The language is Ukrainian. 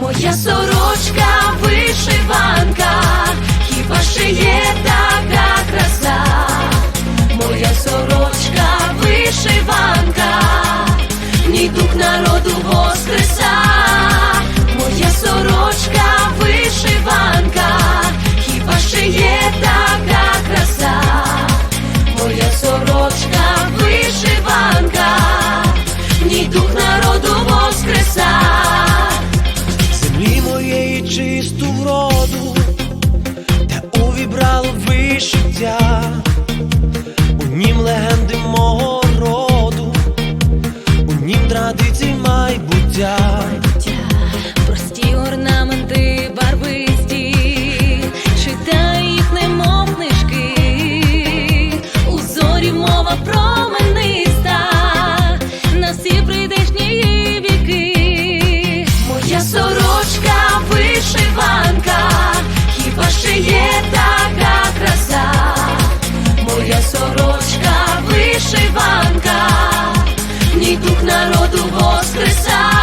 Моя сорочка вишиванка, майбуття. Прості орнаменти барвисті, читай їх, немов книжки, у зорі мова промениста, на всі прийдешні віки. Моя сорочка вишиванка, хіба ще така краса? Моя сорочка вишиванка, дух народу воскреса.